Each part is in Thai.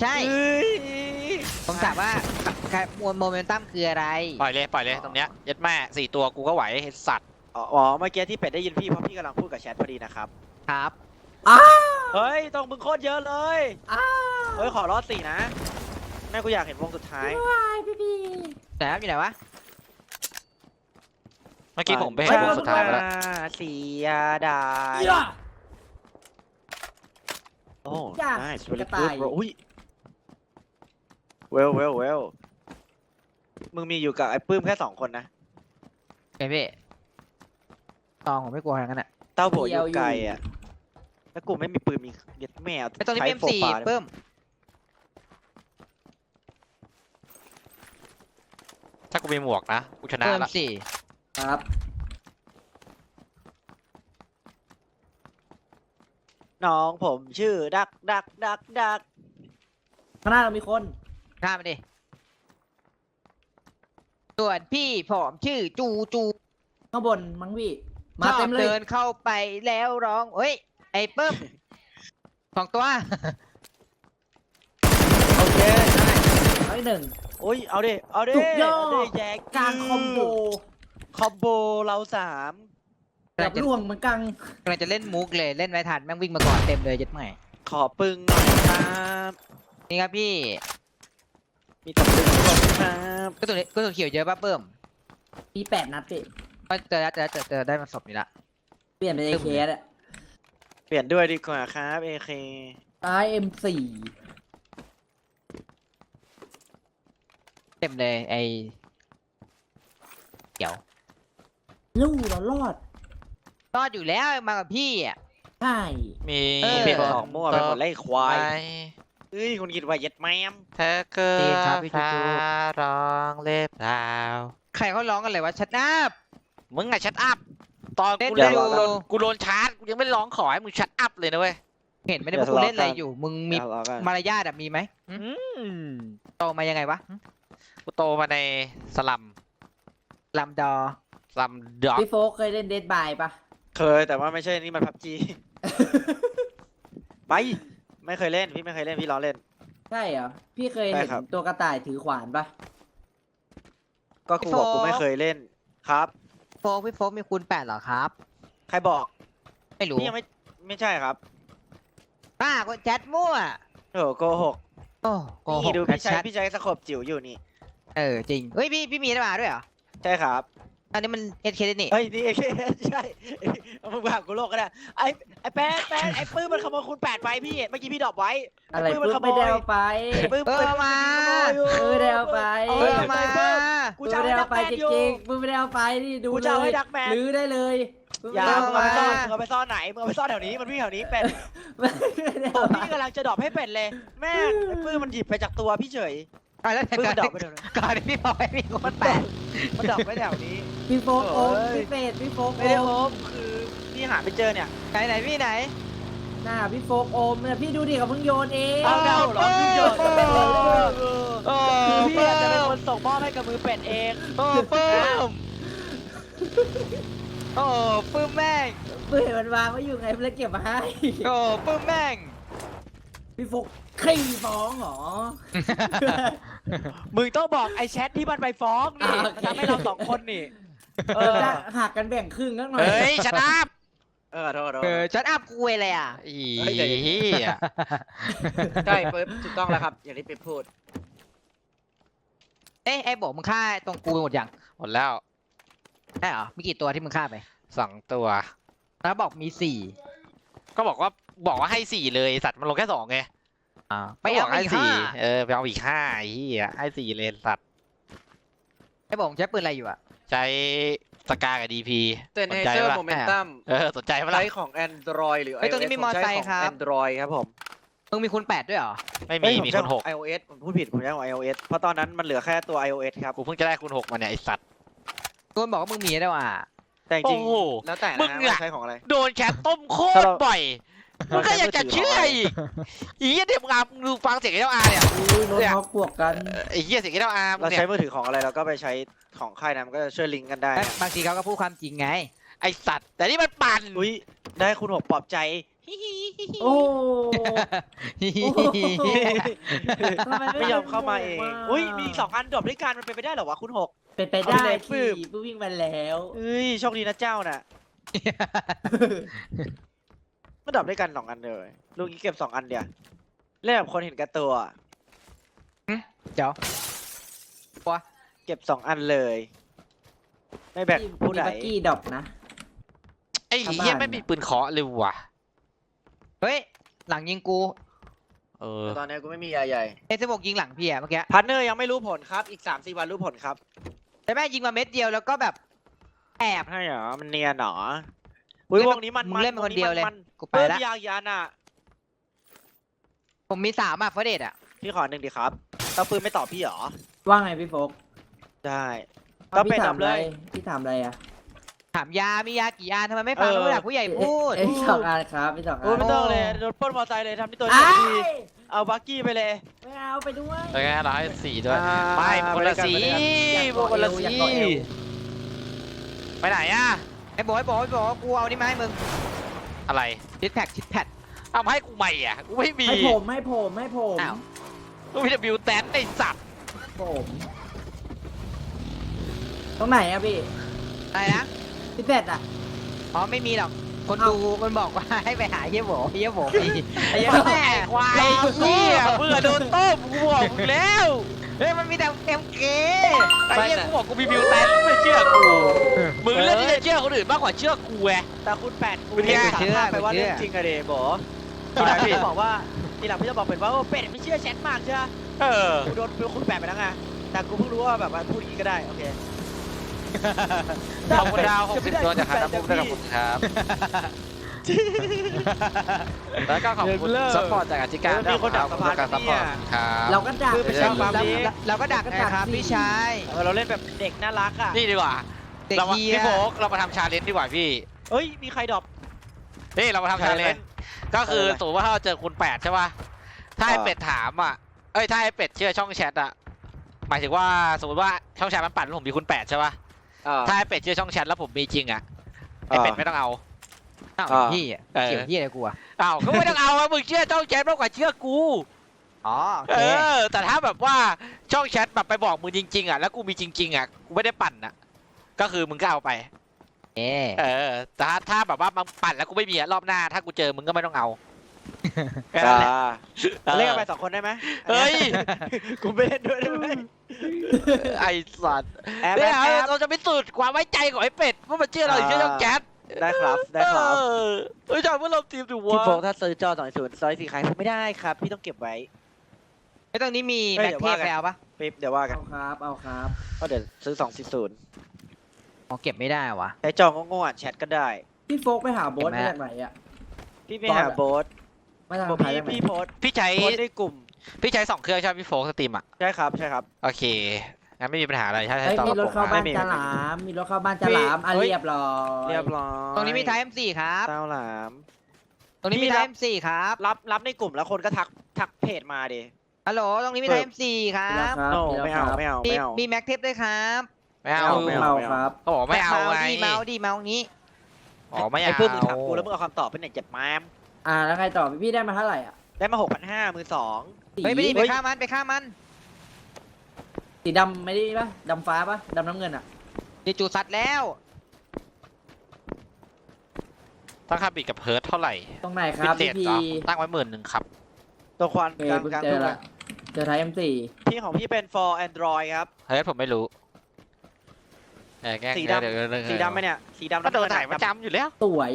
ใช่เอ้ยผมถามว่าโมโมเมนตัมคืออะไร ปล่อยเลยปล่อยเลยตรงเนี้ยยัดแม่สี่ตัวกูก็ไหวไอ้สัตว์อ๋ออ๋อเมื่อกี้ที่เป็ดได้ยินพี่เพราะพี่กำลังพูดกับแชทพอดีนะครับ ครับ เฮ้ยตรงมึงโคตรเยอะเลยเฮ้ยขอรอดสี่นะแม่กูอยากเห็นวงสุดท้าย แต่ครับอยู่ไหนวะเมื่อกี้ผมไปเห็นวงสุดท้ายมาแล้วเสียดายย่าโอ้ยาก nice ก very ระต่าย good bro อุ้ย well well well มึงมีอยู่กับไอ้ปื้มแค่สองคนนะ ไงพี่ตองผมไม่กลัวทั้งนั้นอะเต้าโบอยู่ไกลอะ แล้วกูไม่มีปืนมีเย็ดแมวไอตรงนี้ใช้เป็นโฟสี่ฟาได้ไหมเพิ่มถ้ากูมีหมวกนะกูชนะเพิ่มละสี่ครับน้องผมชื่อดักดักดักดักข้างหน้าเรามีคน ข้ามไปดิส่วนพี่ผมชื่อจูจูข้างบนมั้งพี่ชมาอบเต็มเลเดิยนเข้าไปแล้วร้องเฮ้ย ไอ้เพิ่มสองตัว โอเค ร้อยหนึ่ง โอ้ย เอาดิ เอาดิสุดยอด เาแยกกลางคอมโบคอมโบเราสามเกับล่วงเหมือนกันกำลังจะเล่นมุกเลยเล่นไม่ทันแม่งวิ่งมาก่อนเต็มเลยยัดใหม่ขอปึงหน่อยครับ นี่ครับพี่ มีแต่ปึงก่อนครับก็ตัวนี้ก็ตัวเขียวเยอะป่ะเพิ่มมีแปดนัดพี่ก็เจอแล้วเจอแล้วเจอเจอได้มาศพนี่ละเปลี่ยนเป็นเอเคสอะเปลี่ยนด้วยดีกว่าครับเอเคตายเอ็มสี่เต็มเลยไอ้เขียวลู่เรารอดรอดอยู่แล้วมากับพี่อะใช่มีเออเปลี่ยนของมั่วไปหมดไล่ควายไป เฮ้ยคุณคิดว่าเย็ดแมมเธอเกิดฟ้าร้องเล็บดาวใครเขาร้องกันเลยวะชัดนับมึงไงชัดอัพตอนเล่นกูโดนอยู่กูโดนกูโดนชาร์จกูยังไม่ร้องขอให้มึงชัดอัพเลยนะเว้ยเห็นไหมเนี่ได้ว่ากูเล่นอะไรอยู่ มึงมีทะเลาะกันมารยาทอะมีไหมหึอืมโตมายังไงวะหึกูโตมาในสลัมลำดอ สลัมด็อกพี่โฟกเคยเล่นเดดบายปะเคยแต่ว่าไม่ใช่นี่มันพับจี ไป ไม่เคยเล่นพี่ไม่เคยเล่นพี่ล้อเล่น ใช่เหรอ พี่เคยใช่เห็นครับ ตัวกระต่ายถือขวานปะก็กูบอกกูไม่เคยเล่นครับ โฟกพี่โฟกมีคูณแปดเหรอครับ ใครบอกไม่รู้พี่ยังไม่ไม่ใช่ครับป้าก็แชทมั่วโอ้โหโกหกโอ้โกหนี่กดูแชพี่ใช้ทพี่ใช้สโคปจิ๋วอยู่นี่ เออจริงเฮ้ยพี่พี่มีได้มาด้วยเหรอใช่ครับ อันนี้มันเอสเคนี่เฮ้ยนี่เอเคใช่เอามึงแบบกูโลกก็ได้ไอ้ไอ้แป๊ดแป๊ดไอ้ปื้มมันขโมยคูณแปดไปพี่เมื่อกี้พี่ดรอปไว้อะไรไอ้ปื้มมันปุ๊บขโมไม่ยได้เอาไป ไอ้ปื้มเออมาเออได้เอาไป เอเอออมากูกูจะจะเอาเอาให้ไปดักแมนอยู่จริงๆมึงไม่ได้เอาไปนี่ดูกูเลจะเอาให้ยดักแมนลื้อได้เลยมึงอย่าไม่ได้มึงเอาเอาไปไปซ่อนมึงเอาไปซ่อนไหนมึงเอาไปซ่อนแถวนี้มันวิ่งแถวนี้เป็ดไม่ได้ผเอามไปพี่กำลังจะดรอปให้เป็ดเลย แม่งไอ้ปื้มมันหยิบไปจากตัวพี่เฉย อะแล้วปื้มก่อมันนดรอปไปเดี๋ยวนี้ก่อนที่พี่บอกให้มีคูณแปดมันดรอปไว้แถวนี้ พี่โฟกโอมเอ้ย พี่เฟดพี่โฟกไม่ได้โอโฮมมคือพี่หาไม่เจอเนี่ย ไหนไหนพี่ไหนหน้าพี่โฟกโอมเนี่ยพี่ดูดิเขาเพิ่งโยนเองเอาเดาเหรอพี่เจอโอ้เป็ดเลยโอ้คือพี่อาจจะเป็นคนส่งมอบให้กับมือเป็ดเองโอ้ปื้มโอ้ปื้มแม่งเปื่อยมันวางไว้อยู่ไงเพื่อเก็บมาให้ โอ้ปื้มแม่งพี่โฟกขี้ฟ้องเหรอ มึงต้องบอกไอ้แชทที่มันไปฟ้องนี่อ่ามันโอเคทำให้เราสองคนนี่ เออ จะหักกันแบ่งครึ่งกันหน่อยเฮ้ยชัดอัพเออโทษโทษเออชัดอัพกูเลยอะอีเฮ้ยเดี๋ยวเหี้ยใช่เปิดถูกต้องแล้วครับ อย่างที่เป็ดพูด เอ้ยไอ้บอกมึงฆ่าตรงกูหมดยังหมดแล้วได้เหรอมีกี่ตัวที่มึงฆ่าไปสองตัว แล้วบอกมีสี่ก็บอกว่าบอกว่าให้สี่เลยสัตว์มันลงแค่สองไง อ่าไปไปเอาเอาให้อีกสี่ห้าเออไปเอาอีกห้าไอ้เหี้ยให้สี่เลนสัตว์ไอ้บอกมึงใช้ปืนอะไรอยู่อะ ใช้สกากับดีพีเซนสนเฮใจเซอร์ปะโมเมนตัมเออสนใจปะใช้ล่ะของ Android หรือเฮ้ยตรงนี้ iOS มีมอไซค์ผใช้ครับของ Android ครับผมมึงมีคูณแปดด้วยเหรอ ไม่เฮ้มียผมีใช้คุณขหองก iOS ผมพูดผิดผมใช้ของ iOS เพราะตอนนั้นมันเหลือแค่ตัว iOS ครับกูเพิ่งจะได้คุณหกมาเนี่ยไอสัตว์กูบอกว่ามึงมีได้ว่ะแต่จริงโอ้โหๆแล้วแต่มึนะงอะ ว่าใช้ของอะไร โดนแคทต้มโคถ้าตรเราบ่อย มึงก็ยังจะเชื่ออีกอีเหี้ยเดี๋ยวมึงอามึงดูฟังเสียงไอ้เจ้าอาเนี่ย อุ้ยรถเขาบวกกันเออไอ้เหี้ยเสียงไอ้เจ้าอามึเรางเนี่ใช้ยมือถือของอะไรเราก็ไปใช้ของค่ายนั้นมันก็จะช่วยลิงก์กันได้แล้วนะบางทีเขาก็พูดความจริงไง ไอสัตว์ แต่นี่มันปั่นอุ้ยได้คุณหกปลอบใจโอ้โอ้โหทำไไม่ยอมเข้ามาเองป็นอุ้ยมีอีกสองอันดรอปด้วยกันมันเป็นไปได้เหรอวะคุณหก เป็นไปเอาได้ไปเลยที่ฟืบผู้วิ่งมาแล้ว เอ้ยโชคดีนะเจ้าน่ะ มันดรอปด้วยกันสองอันเลยลูกนี้เก็บสองอันเดียวเล่นแบบคนเห็นแก่ตัว เดี๋ยวเก็บสองอันเลย ไม่แบ่งผู้มีใดบักกี้ดรอปนะ ไอ้ทำเหี้ยบ้านไม่มีปืนเคาะเลยว่ะ เฮ้ย หลังยิงกู เออ ตอนนี้กูไม่มียาใหญ่เอสบกยิงหลังพี่อะเมื่อกี้ พาร์ทเนอร์ยังไม่รู้ผลครับ อีกสามสี่วันรู้ผลครับ แต่แม่งยิงมาเม็ดเดียวแล้วก็แบบ แอบ ให้เหรอ มันเนียนเหรออุ้ยวงนี้มันมึงเล่นเป็นคนเดียวเลยมัน กูไปเพิ่มละยางยานอะ ผมมีสามอะเฟเดตอะพี่ขอหนึ่งดีครับเต้าปืนไม่ตอบพี่เหรอ ว่าไงพี่โฟกได้เอาก็พี่เป็นถาดัมบอะไรเลยพี่ถามอะไรอะถามยา มียากี่อันทำไมไม่ฟังเออผู้หลักผู้ใหญ่พูด เอ้ยสองอันครับพี่สองอัโอ้ยนไม่ต้องเลยโดนปล้นมอเตอร์ไซค์เลยทำที่ตัวไอ้เองดีเอาบักกี้ไปเลย ไม่เอาไปด้วยแล้วไงเราให้สีด้วยอ่าไม่คนละสีอยากพวกเกาะคนละเอวสีอยากเกาะเอวไปไหนอะไอ้บอกไอ้บอกไอ้บอกกูเอานี่มาให้มึง อะไรชิดแพ็กชิดแพ็กเอามาให้กูใหม่อะกูไม่มีให้ผมให้ผมให้ผมอ้าวกูมีแต่บิวแตนไอ้สัตว์ผมตรงไหนอะพี่อะไรนะพี่เป็ดอะ อ๋อไม่มีหรอก คนเอ้าดูมันบอกว่าให้ไปหาเฮียโบเฮียโบมีไอ้เฮียแม่แม่ควายเหี้ยเบื่อโดนต้มกูบอกมึงแล้ว เฮ้ยมันมีแต่เอ็มเกไอ้เหี้ยกูบอกกูมีบิวแตนไม่เชื่อกูมึงเลือกที่จะเชื่อคนอื่นมากกว่าเชื่อกูแหวแต่คุณแปดกูเป็นไงสารภาพไปว่าเรื่องจริงอะเดบอทีหลังพี่จะบอกว่าทีหลังพี่จะบอกเป็นว่าโอ้เป็ดไม่เชื่อแชทมากใช่ไหมเออกูโดนคุณแปดไปแล้วไงแต่กูเพิ่งรู้ว่าแบบว่าพูดอย่างนี้ก็ได้โอเคขอบคุณดาวขอบคุณตัวจากคาร์บุกด้วยขอบคุณครับ แล้วก็ขอบคุณซัพพอร์ตจากอธิการด้วยครับขอบคุณการซัพพอร์ตครับเราก็ดักคือไปเช่าปั๊มเรานี้เราเราก็ดักนะครับพี่ชายเออเราเล่นแบบเด็กน่ารักอะนี่ดีกว่าเด็กเรามาเฮียพี่โฟกเรามาทำชาเลนจ์ดีกว่าพี่เอ้ยมีใครดรอปนี่เรามาทำชาเลนจ์ก็คืออะไรสมมติว่าถ้าเราเจอคุณแปดใช่ป่ะถ้าไออ่าเป็ดถามอะเอ้ยถ้าไอเป็ดเชื่อช่องแชทอะหมายถึงว่าสมมติว่าช่องแชทมันปั่นแล้วผมมีคุณแปดใช่ป่ะอ่าถ้าไอเป็ดเชื่อช่องแชทแล้วผมมีจริงอะไออ่าเป็ดไม่ต้องเอา อ้าวอ่าพี่อะเออ เกี่ยวเฮียอะไรกูอะอ้าวก็ไม่ต้องเอาอะมึงเชื่อช่องแชทมากกว่าเชื่อกู อ๋อโอเอเคอ แต่ถ้าแบบว่าช่องแชทแบบไปบอกมึงจริงๆอะแล้วกูมีจริง ๆอะกูไม่ได้ปั่นอะ ก็คือมึงก็เอาไป เอ๊ะเออแต่ถ้าถ้าแบบว่ามึงปั่นแล้วกูไม่มีอะรอบหน้า ถ้ากูเจอมึงก็ไม่ต้องเอาแค่นั้นแหละอ่าเล่นกันไปสองคนได้ไหมเฮ้ย กูไม่เล่นด้วยได้ไหมไอสัตว์แอบเนี่ยแอบแอบเราจะพิสูจน์ความไว้ใจของไอ้เป็ดว่ามันเชื่อเราหรือเชื่อช่องแชท ได้ครับได้ครับเออเฮ้ยจอยเมื่อเราทีมดูพี่วะโฟกถ้าซื้อจอสองศูนย์ซอยสี่ขายผมไม่ได้ครับ พี่ต้องเก็บไว้ ไอ้ตรงนี้มีเฮ้แม็ยกเดี๋ยวเทว่ากันพแล้วปะปิ๊บเดี๋ยวว่ากันเอาครับ เอาครับ ก็เดี๋ยวซื้อสองสี่ศูนย์อ๋อเก็บไม่ได้วะ ใช้จอโง่ๆอ่านแชทก็ได้ พี่โฟกไปหาโบสเห็นไหม มาจากไหนอะพี่ไปหาโบ๊ทมาทางบอกไหนพี่จากไหนพี่โพสต์พี่ใช้โพสต์ในกลุ่มพี่ใช้สองเครื่องใช่ไหมพี่โฟกสตรีมอะ ใช่ครับใช่ครับ โอเค งั้นไม่มีปัญหาอะไรใช่ใช่เฮ้ยต่อมีระรบถบเข้ามาบ้านไม่มีจะหลาม มีรถเข้าบ้านจะหลามอะเฮ้ยเรียบร้อยเรียบร้อยตรงนี้มีไทม์ M4 ครับ เต้าหลาม ตรงนี้มีพี่ไทรับ ม์ M4 ครับรับรับในกลุ่มแล้วคนก็ทักทักเพจมาดิ ฮัลโหลตรงนี้มีเปิไทดม์ M4 ครัมีแล้วบครับโนมีไม่แล้วเอาครับไม่เอามีไม่เอา มีแม็กเทปด้วยครับไม่เอาไม่ไม่เอา เอาครับ เขาบอกไม่เอาเมาไงดีเมาดีเมางี้อ๋อไม่เอา ไอ้เพิ่มมึงถามกูแล้วมึงเอาคำตอบเป็นไหนเจ็บแมมอ่าแล้วไงต่อพี่ได้มาเท่าไหร่อะได้มาหกพันห้ามือสองสีเฮ้ยไม่ดีไปฆ่ามันไปฆ่ามัน สีดำไม่ได้ปะดำฟ้าปะดำน้ำเงินอะดิจูซัดแล้วตั้งค่าบิดกับเพิร์ทเท่าไหร่ตรงไหนคพิรับเศพี่ษพีเหรอตั้งไว้หมื่นหนึ่งครับ ตัวควันโอเคกลางเพิ่งกลางเจทุ่องละอะเจอไทย M4 พี่ของพี่เป็น for Android ครับเฮ้ยผมไม่รู้เออแกล้งสีดำเดี๋ยวเดี๋ยวเดี๋ยวสีดำไหมเนี่ย สีดำก็โดนำเงิถ่ายอะประจำอยู่แล้วสวย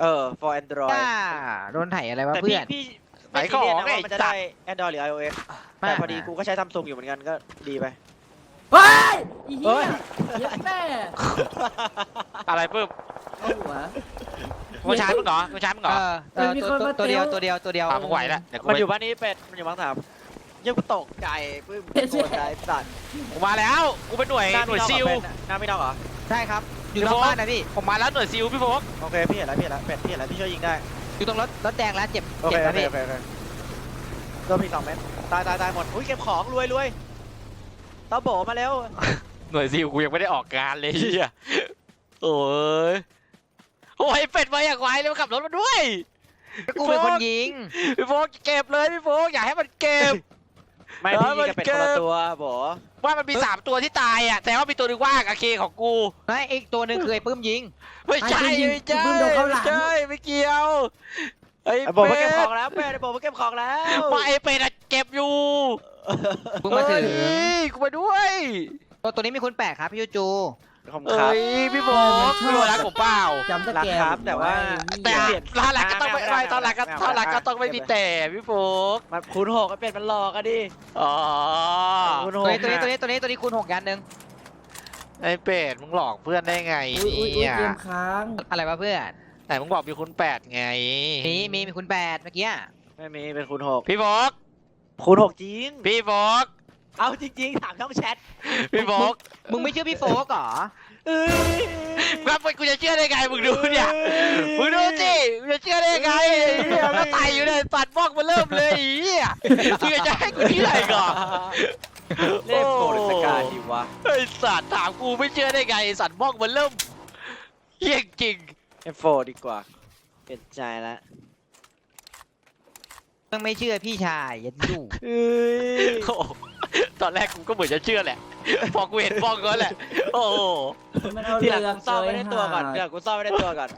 เออ for Android จ้าโดนไถอะไรวะแต่เพื่พี่อน พี่ไหนไม่ก็ซีเรียสออกนะไอ้ว่ามันจะสัได้ตว์ Android หรือ iOS ไม่ แต่พอดีกูก็ใช้ซัมซุงอยู่เหมือนกันก็ดีไป เฮ้ยอีเฮ้เหี้ยยเหี้ยแม่อะไรปุ๊บเอาหัว มึงใช้มึงเหรอมึงใช้มึงเหรเอออเออมันมีตัวคนตัวมาตัวเดียวเตะตัวเดียวตัวเดียวอะมึงไหวแล้วเดี๋ยวกูมันไปอยู่บ้านนี้เป็ด มันอยู่บ้านสามเยังกูตกใจปึ้มโกรธใจสัตว์กูมาแล้ว กูเป็นหน่วยหน้าหน่วยไม่ซินอกลเหรอเป็ดหน้าไม่นอกเหรอ ใช่ครับ อยู่นอกบ้านนะพี่ ผมมาแล้วหน่วยซิลพี่โฟกโอเคพี่เห็นแล้วพี่เห็นแล้วเป็ดพี่เห็นแล้วพี่ช่วยยิงได้ อยู่ตรงรถรถแดงแล้วเจ็บโอเคเจ็บโอนะเคพี่โอเคโอเคโดนพี่สองเม็ด ตายตายตายหมด อุ้ยเก็บของรวยรวยเต้าโบมาแล้ว หน่วยซิลกูยังไม่ได้ออกงานเลยเฮียโอ้ยโอ้ยเป็ดมาอย่างไวเลยมาขับรถมาด้วย กูเป็นคนยิง พี่โฟกเก็บเลยพี่โฟกอย่าให้มันเก็บ ไม่เออพี่ยิงกันเป็นมันเกิคนนละตัวโบว่ามันมีสามตัวที่ตายอะแต่ว่ามีตัวหนึงว่างอะเคของกู ไม่อีกตัวหนึ่งคือไอ้ปื้มยิง ไม่ใช่ไม่จริงไม่ใช่คุณโดนเข้าหลัง ไม่ใช่ไม่เกี่ยวไอ้ไอ้โบมาเก็บของแล้วเป็ดไอ้โบมาเก็บของแล้วมาไอ้เป็ดอะ เก็บอยู่เพิ่งมาถึงเฮ้ยกูมาด้วยตัวตัวนี้มีคุณแปดครับพี่จูจูขอบคุณครับเอ้ยพี่โฟกพี่โฟกรักผมเปล่าจำสรักแกครับแต่ว่า แต่เปลี่ยนร้านหลักก็ต้องไม่ไม่ไม่เอาตอนหลักก็ไม่เอาตอนหลักก็ต้องไม่ไม่มีเอาแต่พี่โฟกมันคูณหกไอ้เป็ดมันหลอกกันดิอ๋อคูณหตัวกนี้ตัวนี้ตัวนี้ตัวนี้ตัวนี้คูณหกยันหนึ่งไอ้เป็ดมึงหลอกเพื่อนได้ไงอุ้ยอุ้ยอุ้ยเนี่ยเกมค้างอะไรวะเพื่อนไหนมึงบอกมีคุณแปดไง มีมีมีคุณแปดเมื่อกี้ไม่มีเป็นคูณหกพี่โฟก คูณหกจริง พี่โฟกเอาจริงๆ ถามช่องแชทพี่โฟกมึงไม่เชื่อพี่โฟกเหรอเอ้ยครับกูจะเชื่อได้ไงมึงดูเนี่ยมึงดูสิมึงจะเชื่อได้ไงไอ้เหี้ยก็ตายอยู่เลยปัดบอกมาเริ่มเลยไอ้เหี้ยมึงจะให้กูเชื่ออีกเหรอ เล่นโปรดสกายดีวะไอ้สัตว์ถามกูไม่เชื่อได้ไงไอ้สัตว์บอกมาเริ่มเหี้ยจริง เอฟโฟดีกว่า เปลี่ยนใจแล้ว มึงไม่เชื่อพี่ชายอยันดูเอ้ยโอ้โหตอนแรกกูก็เหมือนจะเชื่อแหละ พอกูเห็นบ้องก็แหละ โอ้โหมันเอาทีเรืหลังอกูซ่อมไม่ได้ตัวก่อนเฉเดี๋ยยวกูซ่อมไม่ได้ตัวก่อน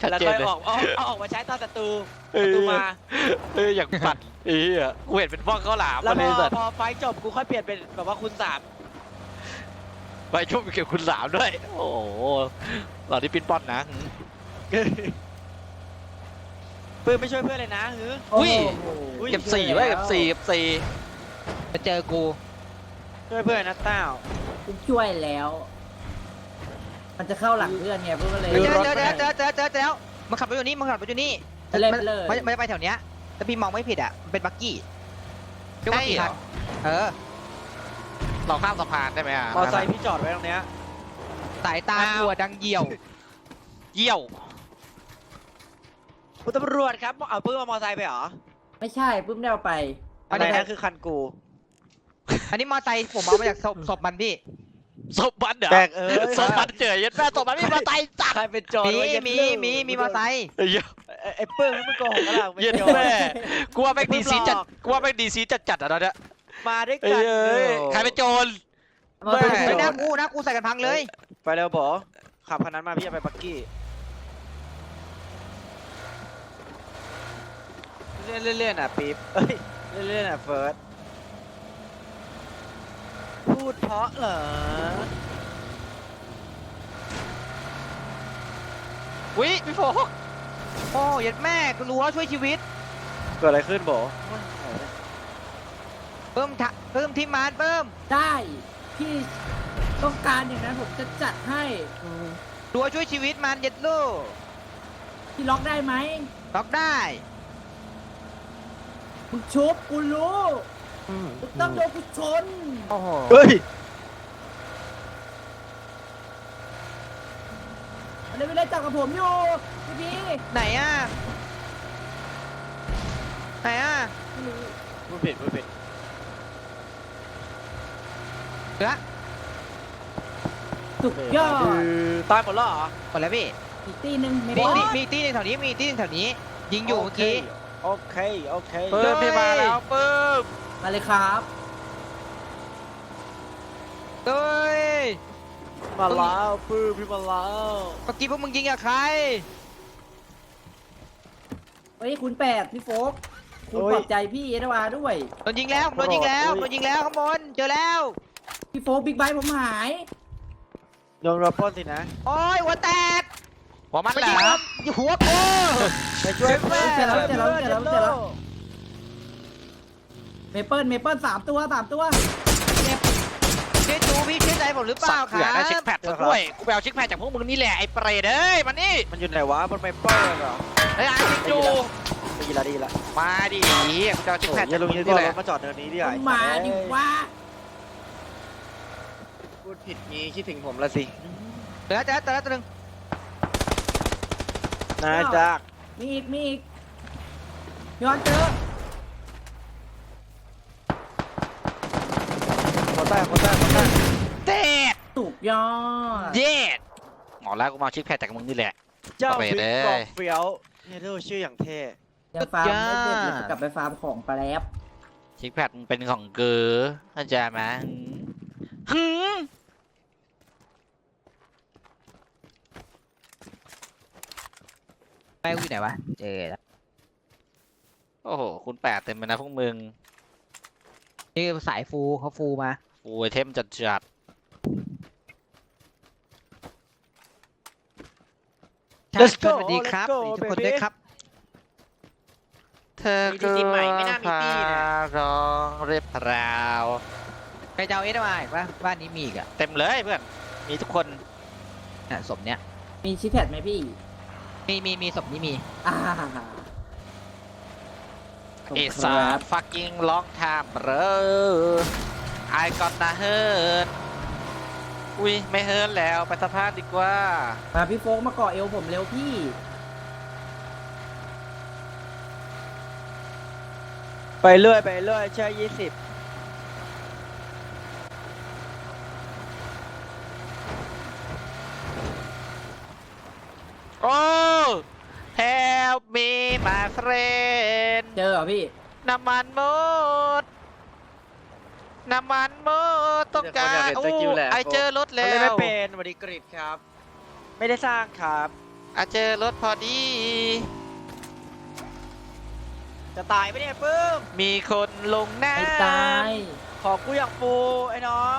ชัดแล้วเจค่นอยเลยออกเอาเอาออกมาใช้ตอนศัตรูเอศัตรูอมา เอออย่างปัดไอ้เหี้ยกูเห็นเป็นบ้องข้าวหลามแล้วมาพเลยอสัตว์พอไฟท์จบกูค่อยเปลี่ยนเป็นแบบว่าคูณสามไปช่วงเก็บคุณสามด้วย โอ้โหตอนนี้ปิ้นป้อนนะ ปืนไม่ช่วยเพื่อนเลยนะหืออุ้ยโอ้โหเก็บสี่ไว้ยเก็บสี่เก็บสี่มาเจอกูช่วยเพื่อนนะเต้า กูช่วยแล้ว มันจะเข้าหลังเพื่อนไงเพื่อนก็เลยเจอเจอเจอเจอเจอเจอเจอแล้วมันขับรถอยู่นี่มันขับรถอยู่นี่ไปเลยมันไปเลยมันมันจะไปแถวเนี้ยแต่พี่มองไม่ผิดอะมันเป็นบักกี้เรียกว่ากี่คันเออเราข้ามสะพานได้ไหมอะมอไซค์พี่จอดไว้ตรงเนี้ยสายตากลัวดังเหี่ยว เยี่ยว คุณตำรวจครับเอาปืนมามอไซค์ไปเหรอ ไม่ใช่ปุ๊บได้เอาไปอัอันนนี้นี้นคือคันกู อันนี้มอไซค์ผมเอามาจากศพศพมันพี่ ศพมันเหรอแบกเอ้ยศพมันเจอยัดแม่ศพมันไม่มาตายจัดใครเป็นจอดมีไว้เย็ดมีลูกมีมีมอไซค์ไอ้เหี้ยไอ้ไอ้ปื้มนี่มึงโกหกกันหรอไม่เย็ดโจรแม่กูว่าแม่งดีซีจัดกูว่าแม่งดีซีจัดจัดๆอะตอนเนี้ยมาด้วยเอ้กันยเอ้ยใครเป็นโจรมอเตอร์แม่ไซไม่ค์น่ากูนะกูใส่กันพังเลย ไปเร็วบอขับคันนั้นมาพี่จะไปบักกี้ เลื่อนเลื่อนๆอะปี๊บเอ้ยเลื่อนเลื่อนๆอะเฟิร์สพูดเพราะเหรอวิพี่โฟกโอ้ยัดแม่กูรู้ว่าช่วยชีวิต เกิดอะไรขึ้นบอเพิ่มทะเพิ่มที่มานเพิ่มได้พี่ต้องการอย่างนั้นผมจะจัดให้รู้ว่าช่วยชีวิตมันเย็ดลูกพี่ล็อกได้ไหมล็อกได้ มึงชุบกูรู้มึงต้องโดนกูชนโอ้โหเฮ้ยมันเลยไม่ได้จับกับผมอยู่พี่พี่ไหนอะ ไหนอะไม่รู้พูดผิดพูดผิดเหลือสุดยอดตายหมดแล้วเหรอหมดแล้วพี่ อีกตีหนึ่งไม่มีบอมีสมีที่หนึ่งแถวนี้มีที่หนึ่งแถวนี้ ยิงอยู่เมื่อกี้ โอเค โอเคเพิ่มพี่มาแล้วเพิ่มมาเลยครับเฮ้ยมาแล้วปื้มพี่มาแล้วเมื่อกี้พวกมึงยิงกับใครเฮ้ยคุณแปดพี่โฟกคุณปลอบใจพี่เอดวาด้วยโดนยิงแล้วโดนยิงแล้วโดนยิงแล้วข้างบนเจอแล้วพี่โฟกบิ๊กไบค์ผมหายโดนรับปล้นสินะโอ้ยหัวแตก หัวมันไปแหลยิงมผมหัวกูไปช่วยแม่เจอแล้วเจอแล้วเจอแล้วเจอแล้วเมเปิลเมเปิลสามตัวสามตัวเชื่อจูพี่เชื่อใจผมหรือเปสัล่าตว์คอยากรัได้เช็คบแพดซะด้วยกูไปเอาเช็คแพดจากพวกมึงนี่แหละไอ้เปรตเอ้ยมานี่มันอยู่ไหนวะบนไมเปิลเหรอไอ้ไอ้จูดีละดีละมาดิเหี้ยกูจะเอาเช็คโอ้แพยดอย่าลุงมึยืนนี่ก่อแหนรละถมาจอดเนินนี้ดิมึงมาดิวะพูดผิดงี้คิดถึงผมละสิเจอแล้วเจอแล้วเจอแล้วตัวหนึง นะจ๊ะมีอีก มีอีกย้อนเจอขอแต้ขอแต้ขอแต้เด็ดสุกยอดเย็ดหมอแล้วกูมาเอาเช็คแพดจากมึงนี่แหละ เจ้าเอาไปบิ๊กเลยกอกเฟี้ยวเฮโร่ชื่ออย่างเท่ยังฟาร์มไม่เสร็จสุดยอดเดี๋ยวกลับไปฟาร์มของไปแล้วชิคแพดมึงเป็นของเกอเข้าใจไหมหืม ไปกูอยู่ไหนวะ เจอแล้วโอ้โห คุณแปดเต็มไปนะพวกมึง นี่สายฟูเขาฟูมา ฟูไอเทมจัดจัด Let's ส go วัสดีครับ Let's ส go วัสดีทุกคน baby ด้วยครับ เธอมีทีมใหม่ไม่น่ามีตี้นะ ร้องเรียบราว ใครจะเอาเอสมาอีกปะบ้านนี้มีอีกอะเต็มเลยเพื่อน มีทุกคน น่ะศพเนี้ยมีชิปแพดไหมพี่ มีมีมีศพนี้มี อ่าเอซา fucking long time bro I gonna hurt อุ้ยไม่เฮิร์นแล้วไปสะพานดีกว่า มาพี่โฟกมาเกาะเอวผมเร็วพี่ ไปเรื่อยไปเรื่อยเชื่อยี่สิบ โอ้ help me my friend เจอเหรอพี่ น้ำมันหมด น้ำมันหมดต้องการโอ้ไอเจอรถมันแล้เล่นไม่วเป็นสวัสดีกริดครับ ไม่ได้สร้างครับ ไอะเจอรถพอดี จะตายไหมเนี่ยปื้ม มีคนลงน้ไม่ตาย ขอกูอย่างฟูไอ้น้อง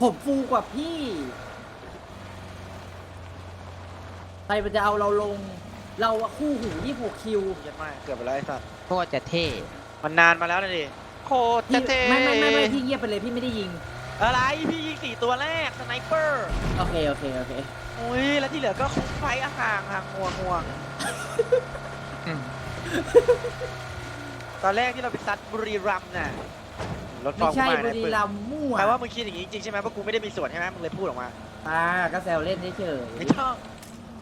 ผมฟูกว่าพี่ ใครมันจะเอาเราลง เราอะคู่หู26คิวเยัดไม่เกือบไปแล้วไอ้สัตว์โคตรจะเท่มันนานมาแล้วนะดิำโคตรจะเท่ไม่ไม่ไม่ไม่พี่เงียบไปเลยพี่ไม่ได้ยิง อะไรพี่ยิงสี่ตัวแรกสไนเปอร์โอเคโอเคโอเคอุ้ยแล้วที่เหลือก็คุ้มไฟห่างห่างห่วงห่วงอืมตอนแรกที่เราไปซัดบุรีรัมย์น่ะรถฟไม่อร์มใช่กูบุมารีเนี่ยรัมย์มั่วแปลว่ามึงคิดอย่างนี้จริงๆใช่ไหมเพราะกูไม่ได้มีส่วนใช่ไหมมึงเลยพูดออกมาอ่าก็แซวเล่นเฉยไม่ต้อง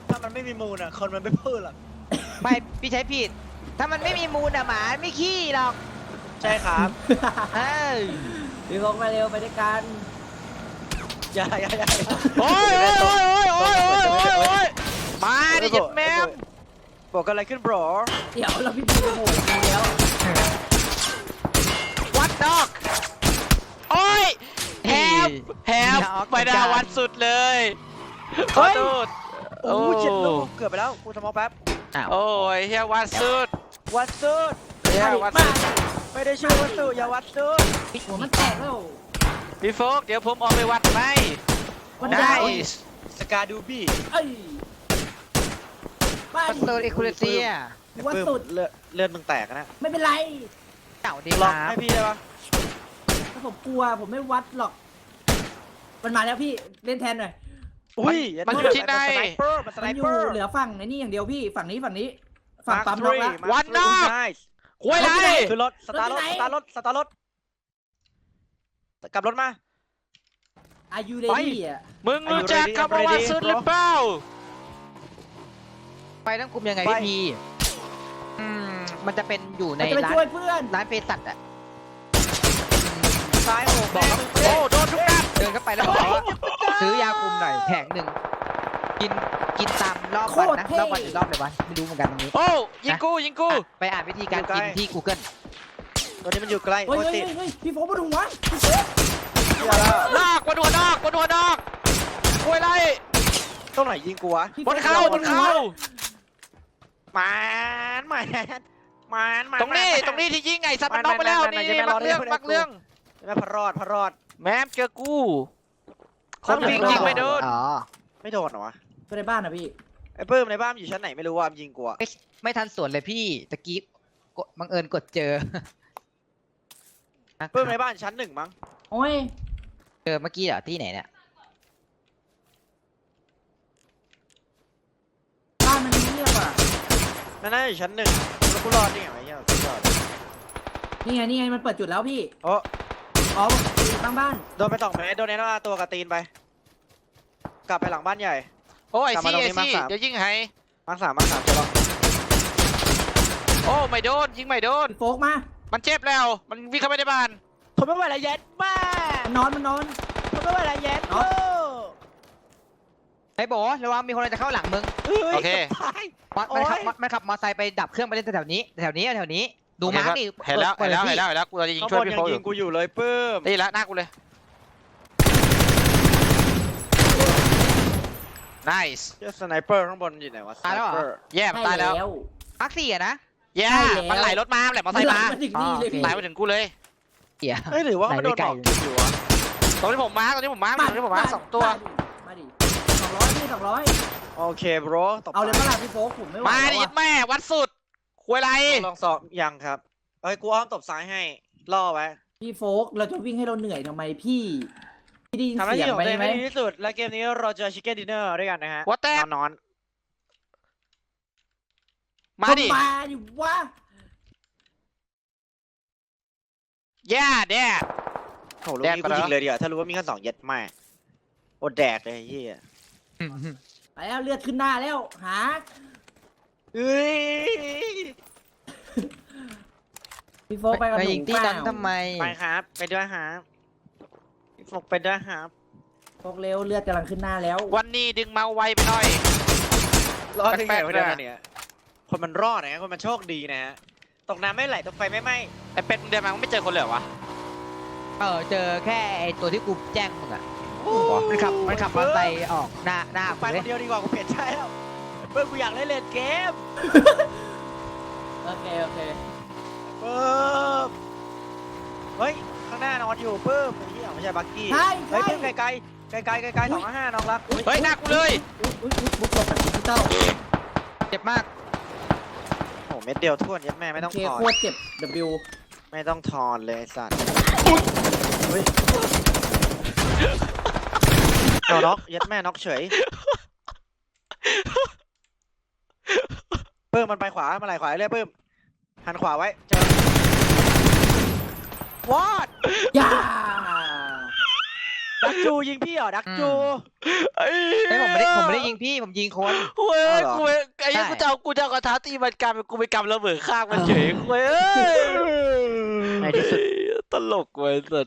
ถ้ามันไม่มีมูลอะ คนมันไม่พูดหรอก ไม่พี่ใช้ผิด ถ้ามันไม่มีมูลอะหมาไม่ขี้หรอกใช่ครับเอ้ยพี่โฟกมาเร็วไปด้วยกันอย่าอย่าอย่าโอ้ยโอ้ยโอ้ยโอ้ยโอ้ยโอ้ยโอ้ยมาดิเจ็ดแมมบอกกันอะไรขึ้นบรอ เดี๋ยวเราพี่พูดโอ้โหแล้ว วัดดอก โอ้ยแฮมแฮมอย่าออกไปดาจากวัดสุดเลยขเฮ้อยโทษ โอ้เจ็ดลูกเกือบไปแล้วกูสมองแป๊บอ้าวโอ้ยเฮียวัดสุดวัดสุดเฮียวัดมาสุดไม่ได้ชื่อวัดสุดอย่าวัดสุดหัวมันแตกแล้วพี่โฟกเดี๋ยวผมออกไปวัดไหมมันได้ได้สกาดูบี้เอ้ยไปปัสโตเอคูเลเซียว่าสุดเลือดเลือดมึงแตกนะไม่เป็นไรเต่าดีลคองรับให้พี่ได้ปะถ้าผมกลัวผมไม่วัดหรอกมันมาแล้วพี่เล่นแทนหน่อย อุ้ยมันอยู่ที่ไหน สไนเปอร์มันสไนมันอเปยู่อร์เหลือฝั่งในนี่อย่างเดียวพี่ฝั่งนี้ฝั่งนี้ ฝั่งปั๊มรถละ วันนอก คุยไรคือรถสตาร์ทรถรถที่สไหนตาร์ทรถสตาร์ทรถกลับรถมา อายุเรไปดี้อะมึงรู้จักคำว่าวัดสุดหรือเปล่า ไปต้องคุมยังไงไปพี่พีอืมมันจะเป็นอยู่ในมันจะไปร้านช่วยเพื่อนร้านเภสัชอะซ้ายโอ้บอกแม่ว่ามึงโอ้โดนทุกนัดเดินเข้าไปแล้วบอกว่า ซื้อยาคุมหน่อยแผงหนึ่งกินกินตามรอบวันนะรอบวันหรือรอบเลยวะไม่รู้เหมือนกันตรงนี้โอ้ยิงกูยิงกูอะไปอ่านวิธีการกินที่ Google ตัวนี้มันอยู่ใกล้เฮ้ยโอ้ยเฮ้ยติดเฮ้ยพี่โฟกมาดูวะพี่โฟกเหี้ยแล้วนอกบนหัวนอกบนหัวนอกคุยไรตรงไหนยิงกูวะพี่บนเข้าบนเข้าหมานหมานหมานหมานตรงนี้หมานตรงนี้ที่ยิงไงสัตว์มันน็อกไปแล้วไม่นี่ไม่ไม่มักเรื่องไม่ไม่มักเรื่องแม่พระรอดพระรอดแม่มเจอกู คนวิ่งยิงไม่โดน อ๋อไม่โดนเหรอวะก็ในบ้านนะพี่ ไอ้ปื้มในบ้านมันอยู่ชั้นไหนไม่รู้ว่ามันยิงกูอะไม่ไม่ทันสวนเลยพี่ตะกี้กดบังเอิญกดเจอปื้มในบ้านชั้นหนึ่งมั้งโอ้ย เจอเมื่อกี้เหรอที่ไหนเนี่ยบ้านมันเงียบอะนั่นน่าจะอยู่ชั้นหนึ่งแล้วกูรอดได้ไงวะเหี้ยสุดยอดนี่ไงนี่ไงมันเปิดจุดแล้วพี่ โอ้ อ๋อตั้งบ้านโดนไปสองเมตรโดนแน่นอนตัวกับตีนไป กลับไปหลังบ้านใหญ่ โอ้ยกลับมาซี่ตรงไอนี้มาซี่สาม เดี๋ยวยิงให้มาร์คสามมาร์คสามใช่ปะโอ้ไม่โดนยิงไม่โดนพี่โฟกมา มันเจ็บแล้ว มันวิ่งเข้าไปในบ้านทนไม่ไหวแล้วเย็ดมากมันนอนมันนอน ทนไม่ไหวแล้วเย็ดเนาะโอ้ไอ้โบระวังมีคนจะเข้าหลังมึงฮ้ยโอเคตายมันมันขับโอ๊ยมันขับมอเตอร์ไซค์ไปดับเครื่องไปเล่นแถวๆนี้ แถวนี้แถวนี้ ดูมาร์กดิเห็นแล้วปิเห็ดนแล้วปิเห็ดนแล้วเห็นแล้วกูจะยิงข้างช่บวยนพี่ยังโฟอยิยู่งกูอยู่เลยปื้มได้ยินแล้วหน้ากูเลย nice เจ้าสไนเปอร์ข้างบนอยู่ไหนวะสไนเปอร์แย่มันตายแล้ว มาร์กสี่อะนะ แย่ใช่แล้ว มันไหลรถมามันไหลมอเตอร์ไซค์มามาถึงนี่เลยพี่ ไหลมาถึงกูเลยเหี้ยเฮ้ยหรือว่ามันโดนไหนไม่ไกลบอกกินอยู่วะตรงที่ผมมาร์คตรงที่ผมมาร์คตรงที่ผมมาร์คสองตัว มาดิสองร้อยพี่สองร้อยโอเคบรตบเอาเลยเมื่อไหร่พี่โฟกผมไม่ไหวมาแล้วดิอะแม่วัดสุด คุยอะไร ลองสอบยังครับเอ้ยกูอ้อมตบซ้ายให้ล่อไว้พี่โฟกเราจะวิ่งให้เราเหนื่อยทำไมพี่ พี่ได้ยินทำหน้าเสียที่งของไหมตัวเองไหมให้ดีที่สุด และเกมนี้เราจะชิคเก้นดินเนอร์ด้วยกันนะฮะว่าแต่นอนนอนมาดิ มาดิวะแย่แด่โอ้โหลูกแดกนี้ไปกูแล้ว ยิงเลยดีกว่าถ้ารู้ว่ามีแค่สองเย็ดแม่อดแดกเลยไอ้เฮียไปแล้วเลือดขึ้นหน้าแล้ว หา เฮ้ยพี่โฟกไปกับไปหนูยิงที่นั้นทำไม ไปครับ ไปด้วยฮะฟกไปด้วยครับ โฟกเร็วเลือดกำลังขึ้นหน้าแล้ววันนี้ดึงเมาไวไปหน่อย รอดได้ไงแปลกๆวะด้วยเนี่ย คนมันรอดนะคนมันโชคดีนะฮะ ตกน้ำไม่ไหลตกไฟไม่ไหม้ไอ้เป็ดมึงเดินมามึงไม่เจอคนเลยเหรอวะ เออเจอแค่ไอ้ตัวที่กูแจ้งมึงอะมันขับมันขับมอเตอร์ไซค์ออกหน้าหน้าไปกูเลคยนเดียวดีกว่ากูเปลี่ยนใจแล้วเพื่อนกูอยากเล่นเล่นเกมโอเคโอเคปึ๊บเฮ้ยข้างหน้านอนอยู่ปึ๊บไอ้เหี้ยไม่ใช่บักกี้ใช่เฮ้ยใช่เพิ่มไกลไกลไกลไกลไกลสองห้าน้องรักเฮ้ยหน้ากูเลย อุ๊ยอุ๊ยอุ๊ยบุ๊กลงแบบดิจิตอลเจ็บมาก โอ้เม็ดเดียวท้วนยัดแม่ไม่ต้องโเคถอนโคตรเจ็บ W ไม่ต้องถอนเลยไอ้สัตว์เฮ้ยเอาน็อกยัดแม่น็อกเฉย ปื้มมันไปขวามาไหลขวาเรื่อยปื้มหันขวาไว้เจอวอดย่าดักจูยิงพี่เหรอดักจูไอ้ไอ้ยผมไม่ได้ผมไม่ได้ยิงพี่ผมยิงคน เว้ยเอาเหรอกูเว้ยไอ้เหี้ยใช่กูจะเอากูจะเอากระทะตีมันกลายเป็นกูไปกำระเบิดข้างมันเฉยเว้ยเอ้ยในที่สุดตลกเว้ยสุด